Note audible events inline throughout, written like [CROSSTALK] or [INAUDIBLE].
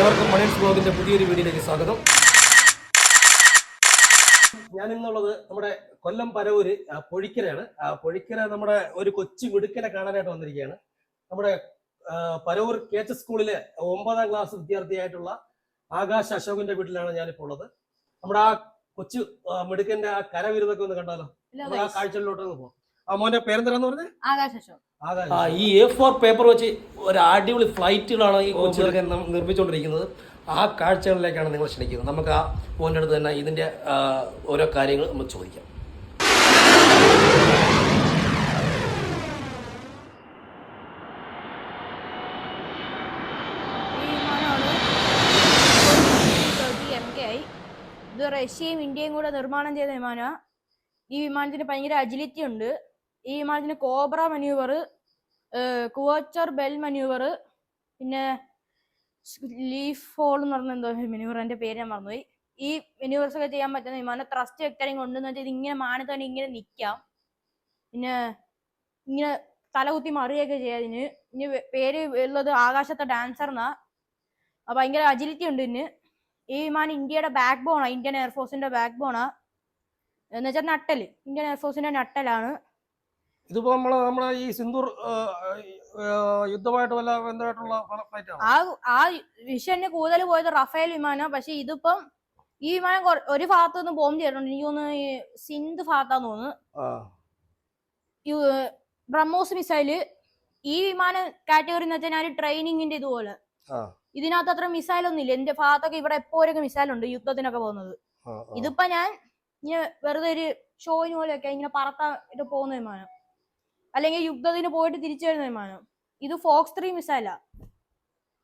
ഏവർക്കും മണിയൻസ് ബ്ലോഗിന്റെ പുതിയൊരു വീഡിയോയിലേക്ക് സ്വാഗതം. ഞാൻ ഇന്നുള്ളത് നമ്മുടെ കൊല്ലം പരവൂര് പൊഴിക്കരയാണ്. പൊഴിക്കര നമ്മുടെ ഒരു കൊച്ചു മിടുക്കനെ കാണാനായിട്ട് വന്നിരിക്കുകയാണ്. നമ്മുടെ പരവൂർ കെ എച്ച് സ്കൂളിലെ ഒമ്പതാം ക്ലാസ് വിദ്യാർത്ഥിയായിട്ടുള്ള ആകാശ് അശോകന്റെ വീട്ടിലാണ് ഞാനിപ്പോൾ ഉള്ളത്. നമ്മുടെ ആ കൊച്ചു മിടുക്കന്റെ ആ കരവിരുതൊക്കെ ഒന്ന് കണ്ടാലോ? ആ കാഴ്ചകളിലോട്ട് ഒന്ന് പോകാം മോന്റെ പേരെന്താ പറഞ്ഞത് ആകാശ ആകാശ് ആ ഈ എ ഫോർ പേപ്പർ വെച്ച് ഒരു അടിപൊളി ഫ്ലൈറ്റുകളാണ് ഈ കൊച്ചുകളൊക്കെ നിർമ്മിച്ചുകൊണ്ടിരിക്കുന്നത് ആ കാഴ്ചകളിലേക്കാണ് നിങ്ങൾ ക്ഷണിക്കുന്നത്. നമുക്ക് ആ ഫോണിന്റെ അടുത്ത് തന്നെ ഇതിന്റെ ഓരോ കാര്യങ്ങൾ നമ്മൾ ചോദിക്കാം. ഇത് റഷ്യയും ഇന്ത്യയും കൂടെ നിർമ്മാണം ചെയ്ത വിമാനമാണ് ഈ വിമാനത്തിന് ഭയങ്കര അജിലിറ്റി ഉണ്ട്. ഈ വിമാനത്തിന് കോബ്ര മനൂവർ കുവച്ചർ ബെൽ മനൂവർ പിന്നെ ലീഫ് ഹോൾ എന്ന് പറഞ്ഞ എന്തോ മനൂവർ എന്റെ പേര് ഞാൻ മറന്നുപോയി. ഈ മെനൂവേഴ്സ് ഒക്കെ ചെയ്യാൻ പറ്റുന്ന വിമാനം ത്രസ്റ്റ് വെക്ടറിങ് കൊണ്ടെന്ന് വെച്ചാൽ ഇങ്ങനെ മാനത്ത് തന്നെ ഇങ്ങനെ നിൽക്കാം പിന്നെ ഇങ്ങനെ തലകുത്തി മറിയൊക്കെ ചെയ്യാം ഇതിന്. ഇനി പേര് ഉള്ളത് ആകാശത്തെ ഡാൻസർ എന്നാ അപ്പൊ ഭയങ്കര അജിലിറ്റി ഉണ്ട് ഇതിന്. ഈ വിമാനം ഇന്ത്യയുടെ ബാക്ക് ബോണാ ഇന്ത്യൻ എയർഫോഴ്സിന്റെ ബാക്ക് ബോണാ എന്ന് വെച്ചാൽ നട്ടൽ ഇന്ത്യൻ എയർഫോഴ്സിന്റെ നട്ടലാണ് ഇതിപ്പോ നമ്മൾ നമ്മുടെ ഈ സിന്ദൂർ യുദ്ധമായിട്ട് വല്ല ബന്ധമായിട്ടുള്ള ഫ്ലൈറ്റ് ആ ആ മിഷന് കൂടുതൽ പോയത് റഫേൽ വിമാനം. പക്ഷെ ഇതിപ്പം ഈ വിമാനം ഒരു ഭാഗത്ത് നിന്ന് ബോംബ് ചെയ്തിട്ടുണ്ട്. എനിക്ക് തോന്നുന്നു ഈ സിന്ധ് ഭാഗത്താന്ന് തോന്നുന്നു. ബ്രഹ്മോസ് മിസൈൽ ഈ വിമാന കാറ്റഗറി എന്ന് വെച്ചാൽ ഞാൻ ട്രെയിനിങ്ങിന്റെ ഇതുപോലെ. ഇതിനകത്ത് അത്ര മിസൈൽ ഒന്നും ഇല്ല എന്റെ ഭാഗത്തൊക്കെ ഇവിടെ എപ്പോഴൊക്കെ മിസൈൽ ഉണ്ട് യുദ്ധത്തിനൊക്കെ പോകുന്നത്. ഇതിപ്പോ ഞാൻ ഇങ്ങനെ വെറുതെ ഒരു ഷോയിന് പോലെയൊക്കെ ഇങ്ങനെ പറത്താൻ പോകുന്ന വിമാനം. അല്ലെങ്കിൽ യുദ്ധത്തിന് പോയിട്ട് തിരിച്ചു വരുന്ന വിമാനം. ഇത് ഫോക്സ് ത്രീ മിസൈലാ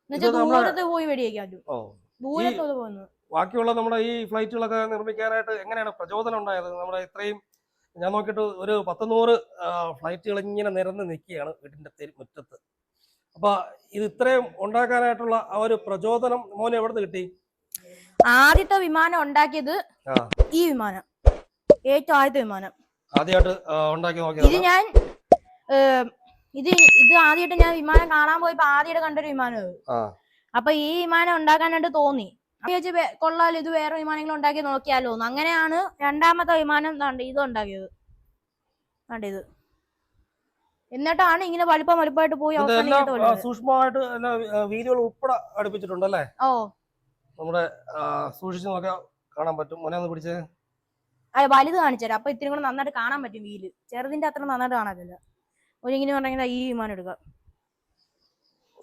എന്നുവെച്ചാൽ ദൂരത്ത് പോയി വെടിയേക്കാൻ പറ്റും. ഓ ദൂരത്തോട് പോകുന്നത്. ബാക്കിയുള്ള നമ്മുടെ ഈ ഫ്ലൈറ്റുകളൊക്കെ നിർമ്മിക്കാനായിട്ട് എങ്ങനെയാണ് പ്രചോദനം ഉണ്ടായത്? നമ്മുടെ ഇത്രയും ഞാൻ നോക്കിയിട്ട് ഒരു പത്തുനൂറ് ഫ്ലൈറ്റുകൾ ഇങ്ങനെ നിരന്ന് നിൽക്കുകയാണ് വീട്ടിന്റെ മുറ്റത്ത്. അപ്പൊ ഇത് ഇത്രയും ഉണ്ടാക്കാനായിട്ടുള്ള ആ ഒരു പ്രചോദനം മോനെ എവിടെ നിന്ന് കിട്ടി? ആദ്യത്തെ വിമാനം ഉണ്ടാക്കിയത് ഈ വിമാനം. ഏറ്റവും ആദ്യത്തെ വിമാനം. ആദ്യമായിട്ട് ഉണ്ടാക്കി ഉണ്ടാക്കി ഇത് നോക്കിയത് ഞാൻ ഇത് ഇത് ആദ്യമായിട്ട് ഞാൻ വിമാനം കാണാൻ പോയപ്പോ ആദ്യമായിട്ട് കണ്ടൊരു വിമാനം അപ്പൊ ഈ വിമാനം ഉണ്ടാക്കാനായിട്ട് തോന്നി. അപ്പൊ വിചാരിച്ചു കൊള്ളാലോ ഇത് വേറെ വിമാനങ്ങൾ ഉണ്ടാക്കി നോക്കിയാലോ അങ്ങനെയാണ് രണ്ടാമത്തെ വിമാനം ഇത് ഉണ്ടാക്കിയത്. കണ്ടത് ഇത്. എന്നിട്ടാണ് ഇങ്ങനെ വലുപ്പം വലുപ്പമായിട്ട് പോയി അവസാനം ആ, വരുന്നത്. സൂക്ഷ്മമായിട്ട് അടുപ്പിച്ചിട്ടുണ്ടല്ലേ? ഓ. നമ്മുടെ സൂക്ഷിച്ചു നോക്കാൻ കാണാൻ പറ്റും. മോനെ ഒന്ന് പിടിച്ചേ. വലുത് വലുത് കാണിച്ചുതരാം അപ്പൊ ഇത്തിരി കൂടെ നന്നായിട്ട് കാണാൻ പറ്റും വീൽ. ചെറുതിന്റെ അത്ര നന്നായിട്ട് കാണത്തില്ല. ഒരു ഇങ്ങനെ പറഞ്ഞാൽ ഈ വിമാനം എടുക്കാം.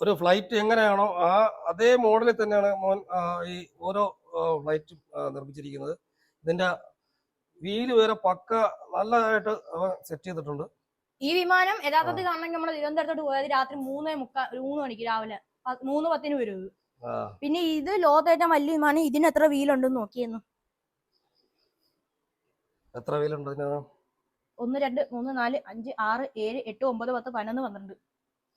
ഒരു ഫ്ലൈറ്റ് എങ്ങനെയാണോ ആ അതേ മോഡലിൽ തന്നെയാണ് മോൻ ഈ ഓരോ ഫ്ലൈറ്റ് നിർമ്മിച്ചിരിക്കുന്നത്. ഇതിന്റെ വീൽ വേറെ പക്ക നല്ലതായിട്ട് അവൻ സെറ്റ് ചെയ്തിട്ടുണ്ട്. ഈ വിമാനം യഥാർത്ഥത്തിൽ കാണണമെങ്കിൽ നമ്മൾ തിരുവനന്തപുരത്തോട്ട് പോയത് രാത്രി മൂന്നേ മുക്കാ മൂന്ന് മണിക്ക് രാവിലെ. മൂന്ന് പത്തിന് വരും. ആ, പിന്നെ ഇത് ലോകത്തേറ്റം വലിയ വിമാനം ഇതിന് എത്ര വീലുണ്ടെന്ന് നോക്കിയെന്ന്. എത്ര വീലുണ്ട് ഒന്ന് രണ്ട് മൂന്ന് നാല് അഞ്ച് ആറ് ഏഴ് എട്ട് ഒമ്പത് പത്ത് പതിനൊന്ന് പന്ത്രണ്ട്.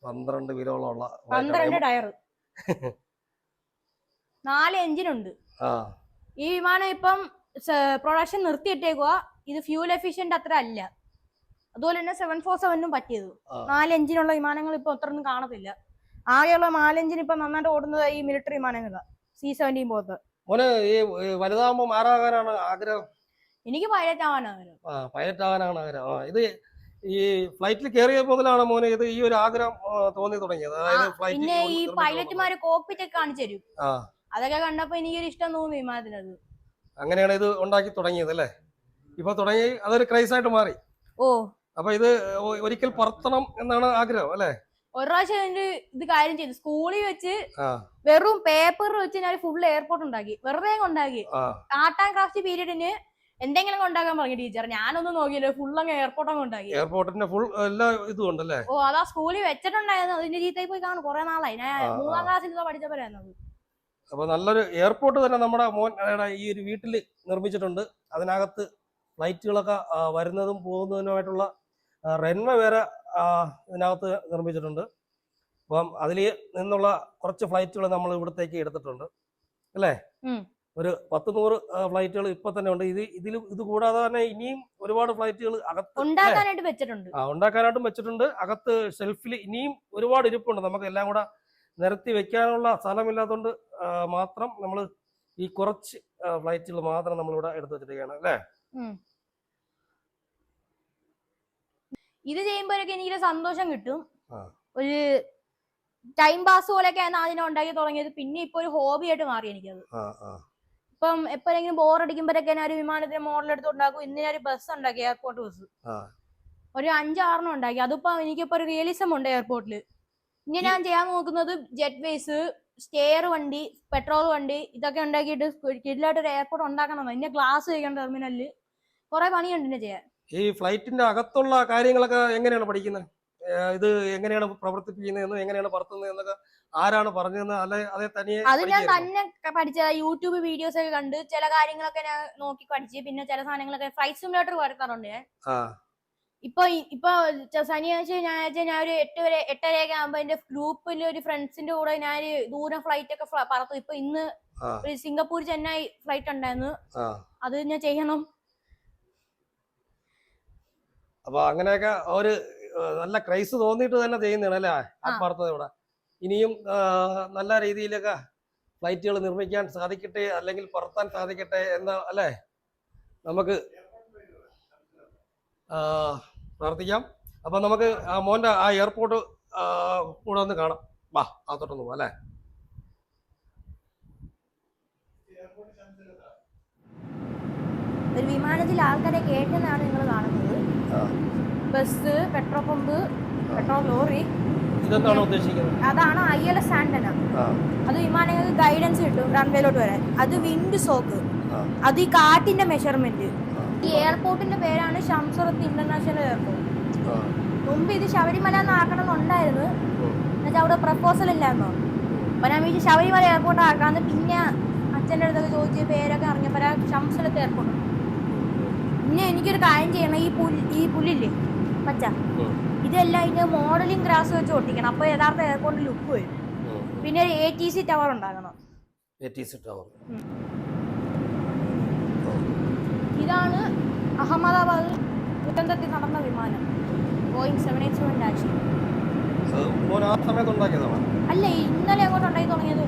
പന്ത്രണ്ട് വീലോളം ഉള്ള പന്ത്രണ്ട് ടയർ [LAUGHS] നാല് എഞ്ചിനുണ്ട്. ഈ വിമാനം ഇപ്പം പ്രൊഡക്ഷൻ നിർത്തിയിട്ടേക്കുക ഇത് ഫ്യൂൽ എഫിഷ്യന്റ് അത്ര അല്ല. അതുപോലെ തന്നെ സെവൻ ഫോർ സെവനും പറ്റിയത്. നാല് എഞ്ചിനുള്ള വിമാനങ്ങൾ ഇപ്പൊ അത്രയൊന്നും കാണത്തില്ല. ആകെയുള്ള നാല് എഞ്ചിൻ ഇപ്പൊ നന്നായിട്ട് ഓടുന്നത് ഈ മിലിറ്ററി വിമാനങ്ങളാണ് സി സെവന്റീൻ പോലത്തെ. മോന് ഈ വലുതാകുമ്പോൾ ആരാകാനാണ് ആഗ്രഹം. എനിക്ക് പൈലറ്റ് ആവാൻ ആ പൈലറ്റ് ആവാനാണ് ആഗ്രഹം. ആ ഇത് ഈ ഫ്ലൈറ്റിൽ കയറിയ മുതലാണ് മോനെ ഇത് ഈ ഒരു ആഗ്രഹം ആ, തോന്നി തുടങ്ങിയത്? അതായത് ഫ്ലൈറ്റ് പിന്നെ ഈ പൈലറ്റുമാര് കോപ്പിറ്റ് ഒക്കെ കാണിച്ചു തരും. ആ. അതൊക്കെ കണ്ടപ്പോ എനിക്കൊരു ഇഷ്ടം തോന്നി വിമാനത്തിനത്. അങ്ങനെയാണ് ഇത് ഉണ്ടാക്കി തുടങ്ങിയത് അല്ലേ? ഇപ്പൊ തുടങ്ങി അതൊരു ക്രൈസ് ആയിട്ട് മാറി. ഓ. അപ്പൊ ഇത് ഒ- ഒരിക്കൽ പറത്തണം എന്നാണ് ആഗ്രഹം അല്ലേ? ഒരു പ്രാവശ്യം ഇത് കാര്യം ചെയ്തു. സ്കൂളിൽ വെച്ച് ആ. വെറും പേപ്പർ വെച്ച് ഞാൻ ഫുൾ എയർപോർട്ട് ഉണ്ടാക്കി. വെറുതെ അങ്ങ് ഉണ്ടാക്കി. ആ. ആർട്ട് ആൻഡ് ക്രാഫ്റ്റ് പീരീഡിന് എന്തെങ്കിലും കൊണ്ടാക്കാൻ പറഞ്ഞു ടീച്ചർ. ഞാനൊന്നും നോക്കിയില്ല ഫുൾ അങ്ങ് എയർപോർട്ട് അങ്ങ് ഉണ്ടാക്കി. എയർപോർട്ടിന്റെ ഫുൾ എല്ലാ ഇതും ഉണ്ടല്ലേ? ഓ അതാ സ്കൂളിൽ വെച്ചിട്ടുണ്ടായിരുന്നു. അതിന്റെ രീതിയിൽ പോയി കാണും. കുറെ നാളായി. ഞാൻ. മൂന്നാം ക്ലാസ്സിൽ പഠിച്ചപ്പോഴായിരുന്നു അപ്പൊ നല്ലൊരു എയർപോർട്ട് തന്നെ നമ്മുടെ മോൻ ഈ ഒരു വീട്ടിൽ നിർമ്മിച്ചിട്ടുണ്ട്. അതിനകത്ത് ഫ്ലൈറ്റുകളൊക്കെ വരുന്നതും പോകുന്നതിനുമായിട്ടുള്ള റൺവേ വരെ ഇതിനകത്ത് നിർമ്മിച്ചിട്ടുണ്ട്. അപ്പം അതിൽ നിന്നുള്ള കുറച്ച് ഫ്ലൈറ്റുകൾ നമ്മൾ ഇവിടത്തേക്ക് എടുത്തിട്ടുണ്ട്. അല്ലേ. ഒരു പത്ത് നൂറ് ഫ്ലൈറ്റുകൾ ഇപ്പൊ തന്നെ ഉണ്ട്. ഇത് ഇതിൽ ഇത് കൂടാതെ തന്നെ ഇനിയും ഒരുപാട് ഫ്ലൈറ്റുകൾ അകത്ത് ഉണ്ടാക്കാനായിട്ട് വെച്ചിട്ടുണ്ട്. ആ ഉണ്ടാക്കാനായിട്ടും വെച്ചിട്ടുണ്ട്. അകത്ത് ഷെൽഫിൽ ഇനിയും ഒരുപാട് ഇരിപ്പുണ്ട്. നമുക്ക് എല്ലാം കൂടെ നിരത്തി വെക്കാനുള്ള സ്ഥലമില്ലാത്തതുകൊണ്ട് മാത്രം നമ്മൾ ഈ കുറച്ച് ഫ്ലൈറ്റുകൾ മാത്രം നമ്മളിവിടെ എടുത്തു വെച്ചിരിക്കുകയാണ്. അല്ലേ? ഇത് ചെയ്യുമ്പോഴൊക്കെ എനിക്കൊരു സന്തോഷം കിട്ടും. ഒരു ടൈം പാസ് പോലെയൊക്കെ ആദ്യം ഉണ്ടാക്കി തുടങ്ങിയത്. പിന്നെ ഇപ്പൊ ഒരു ഹോബി ആയിട്ട് മാറി എനിക്കത്. ആ ആ. ഇപ്പം എപ്പോഴെങ്കിലും ബോർ അടിക്കുമ്പോഴൊക്കെ ഞാൻ ഒരു വിമാനത്തിന് മോഡൽ എടുത്ത് ഉണ്ടാക്കും ഇന്ന് ഞാൻ ഒരു ബസ് ഉണ്ടാക്കി എയർപോർട്ട് ബസ്. ഒരു അഞ്ചാറെണ്ണം ഉണ്ടാക്കി. അതിപ്പോ എനിക്കിപ്പോ ഒരു റിയലിസം ഉണ്ട് എയർപോർട്ടിൽ ഇനി ഞാൻ ചെയ്യാൻ നോക്കുന്നത് ജെറ്റ് വേസ് സ്റ്റെയർ വണ്ടി പെട്രോൾ വണ്ടി ഇതൊക്കെ ഉണ്ടാക്കിയിട്ട് കിഡിലായിട്ട് ഒരു എയർപോർട്ട് ഉണ്ടാക്കണം. ഇന്നെ ഗ്ലാസ് വയ്ക്കണം ടെർമിനലിൽ കുറെ പണിയുണ്ട് എന്നെ ചെയ്യാൻ. ഈ ഫ്ലൈറ്റിന്റെ അകത്തുള്ള കാര്യങ്ങളൊക്കെ എങ്ങനെയാണ് പഠിക്കുന്നത് ഇത് എങ്ങനെയാണ് പ്രവർത്തിപ്പിക്കുന്നത് എങ്ങനെയാണ് പറത്തുന്നത് എന്നൊക്കെ ആരാണ് പറഞ്ഞതെന്ന് അല്ലെ അതെ തനിയെ അത് ഞാൻ തന്നെ പഠിച്ച യൂട്യൂബ് വീഡിയോസ് ഒക്കെ കണ്ട് ചില കാര്യങ്ങളൊക്കെ ഞാൻ നോക്കി പഠിച്ച് പിന്നെ ചില സാധനങ്ങളൊക്കെ ഫ്ലൈറ്റ് സിമുലേറ്റർ വരുത്താറുണ്ട് ഞാൻ. ആ. ഇപ്പൊ ഇപ്പൊ ശനിയാഴ്ച ഞായറാഴ്ച ഞാൻ ഒരു എട്ട് വരെ എട്ടരയൊക്കെ ആകുമ്പോ എന്റെ ഗ്രൂപ്പിൽ ഒരു ഫ്രണ്ട്സിന്റെ കൂടെ ഞാൻ ദൂരം ഫ്ലൈറ്റ് ഒക്കെ പറത്തു. ഇപ്പൊ ഇന്ന് ഒരു സിംഗപ്പൂർ ചെന്നൈ ഫ്ലൈറ്റ് ഉണ്ടായിരുന്നു. ആ. അത് ഞാൻ ചെയ്യണം. അപ്പൊ അങ്ങനെയൊക്കെ ഒരു നല്ല ക്രൈസ് തോന്നിയിട്ട് തന്നെ ചെയ്യുന്നതാണ് അല്ലേ? ആത്മാർത്ഥതയോടെ. ഇനിയും നല്ല രീതിയിലൊക്കെ ഫ്ലൈറ്റുകൾ നിർമ്മിക്കാൻ സാധിക്കട്ടെ അല്ലെങ്കിൽ പറത്താൻ സാധിക്കട്ടെ എന്ന് അല്ലേ? നമുക്ക് പ്രാർത്ഥിക്കാം. അപ്പൊ നമുക്ക് ആ മോന്റെ ആ എയർപോർട്ട് കൂടെ ഒന്ന് കാണാം. വാ അകത്തോട്ടൊന്ന് പോവാം അല്ലേ? ഒരു വിമാനത്തിൽ ആൾക്കാരെ കേട്ടെന്നാണ് നിങ്ങൾ കാണുന്നത്. Bus petrol pump petrol lorry. ഇതെന്താണോ ഉദ്ദേശിക്കുന്നത്? അതാണ് ഐ എൽ എസ് ആന്റന അത് വിമാനങ്ങൾക്ക് ഗൈഡൻസ് കിട്ടും റൺവേയിലോട്ട് വരാൻ. അത് വിൻഡ് സോക്ക് അത് ഈ കാറ്റിന്റെ മെഷർമെന്റ് ഈ എയർപോർട്ടിന്റെ പേരാണ് ഷംസറത്ത് ഇന്റർനാഷണൽ എയർപോർട്ട് മുമ്പ് ഇത് ശബരിമല എന്നാക്കണം എന്നുണ്ടായിരുന്നു എന്നുവെച്ചാൽ അവിടെ പ്രപ്പോസൽ ഇല്ലായിരുന്നോ. അപ്പൊ ഞാൻ വിളിച്ച് ശബരിമല എയർപോർട്ട് ആക്കാന്ന് പിന്നെ അച്ഛന്റെ അടുത്തൊക്കെ ചോദിച്ച് പേരൊക്കെ അറിഞ്ഞപ്പോൾ ഷംസുലത്ത് എയർപോർട്ട് പിന്നെ എനിക്കൊരു കാര്യം ചെയ്യണം. ഈ പുല്ല് ഈ പുല്ലില്ലേ? പച്ച. ഇതെല്ലാം ഇതിന്റെ മോഡലിംഗ് ഗ്രാസ് വെച്ച് ഒട്ടിക്കണം. അപ്പോൾ യഥാർത്ഥ എയർപോർട്ട് ലുക്ക് വരും. പിന്നെ ഒരു എ ടി സി ടവർ ഉണ്ടാക്കണം ATC ടവർ ഇതാണ് അഹമ്മദാബാദ് ദുരന്തത്തിൽ നടന്ന വിമാനം. Boeing seven eight seven dash അല്ല ഇന്നലെ അങ്ങോട്ട് ഉണ്ടായി തുടങ്ങിയത്.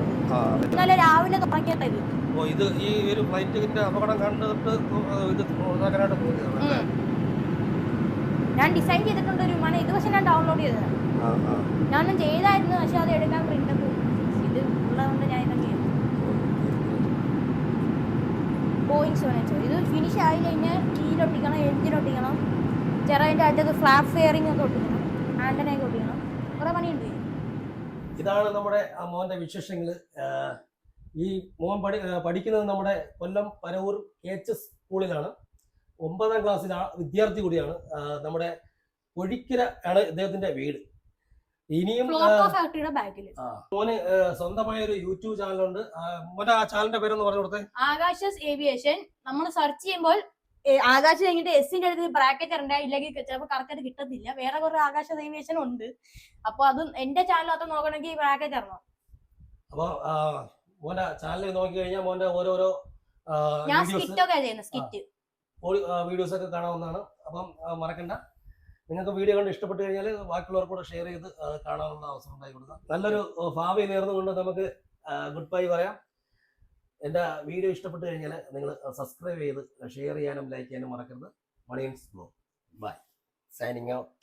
ഇന്നലെ രാവിലെ തുടങ്ങിയതാ ഇത് ഇത് ഈ ഒരു ഫ്ലൈറ്റിന്റെ അപകടം കണ്ടിട്ട് ഇത്? ഞാൻ ഡിസൈൻ ചെയ്തിട്ടുണ്ട് ഒരു വിമാനം. ഇത് പക്ഷെ ഞാൻ ഡൗൺലോഡ് ചെയ്തതാണ്. ഞാനൊന്നും. ചെയ്തായിരുന്നു പക്ഷെ അത് എടുക്കാൻ പ്രിന്റ് ഇത് ഉള്ളതുകൊണ്ട് ഞാൻ ഇതൊക്കെ ബോയിങ് സെവൻ എച്ച് ഇത് ഫിനിഷ് ആയി കഴിഞ്ഞാൽ കീലൊട്ടിക്കണം എഞ്ചിൻ ഒട്ടിക്കണം ചെറിയതിന്റെ അടുത്തത് ഫ്ലാപ്പ് ഫെയറിംഗ് ഒക്കെ ഒട്ടിക്കണം ആന്റനയൊക്കെ ഒട്ടിക്കണം. കുറേ പണിയുണ്ട്. ഇതാണ് നമ്മുടെ ആ മോന്റെ വിശേഷങ്ങൾ ഈ മോൻ പഠി പഠിക്കുന്നത് നമ്മുടെ Kollam Paravur K H S സ്കൂളിലാണ് ഒമ്പതാം ക്ലാസ്സിലെ വിദ്യാർത്ഥി കൂടിയാണ് നമ്മുടെ ഒഴിക്കര ആണ് ഇദ്ദേഹത്തിന്റെ വീട്. ഇനിയും മോന് സ്വന്തമായ ഒരു യൂട്യൂബ് ചാനലുണ്ട്. ആ, മോന്റെ ആ ചാനലിന്റെ പേരൊന്ന് പറഞ്ഞു കൊടുത്തേ. ആകാശസ് ഏവിയേഷൻ. നമ്മൾ സെർച്ച് ചെയ്യുമ്പോൾ ആകാശം കഴിഞ്ഞിട്ട് എസിന്റെ അടുത്ത് ബ്രാക്കറ്റ് ഉണ്ട് ഇല്ലെങ്കിൽ ചിലപ്പോൾ കറക്റ്റ് കിട്ടത്തില്ല. വേറെ കുറെ ആകാശ ഏവിയേഷൻ ഉണ്ട്. അപ്പൊ അത് എന്റെ ചാനൽ മാത്രം നോക്കണമെങ്കിൽ ബ്രാക്കറ്റ് ഇറങ്ങണം അപ്പൊ മോന്റെ ചാനൽ നോക്കി കഴിഞ്ഞാൽ മോന്റെ ഓരോരോ ഞാൻ സ്കിറ്റ് ഒക്കെ ചെയ്യുന്നത് സ്കിറ്റ് വീഡിയോസ് ഒക്കെ കാണാവുന്നതാണ്. അപ്പം മറക്കണ്ട. നിങ്ങൾക്ക് വീഡിയോ കണ്ട് ഇഷ്ടപ്പെട്ട് കഴിഞ്ഞാൽ ബാക്കിയുള്ളവർക്കൂടെ ഷെയർ ചെയ്ത് കാണാനുള്ള അവസരം ഉണ്ടായി കൊടുക്കാം. നല്ലൊരു ഭാവി നേർന്നുകൊണ്ട് നമുക്ക് ഗുഡ് ബൈ പറയാം. എന്റെ വീഡിയോ ഇഷ്ടപ്പെട്ട് കഴിഞ്ഞാൽ നിങ്ങൾ സബ്സ്ക്രൈബ് ചെയ്ത് ഷെയർ ചെയ്യാനും ലൈക്ക് ചെയ്യാനും മറക്കരുത്. Minions blow bye signing out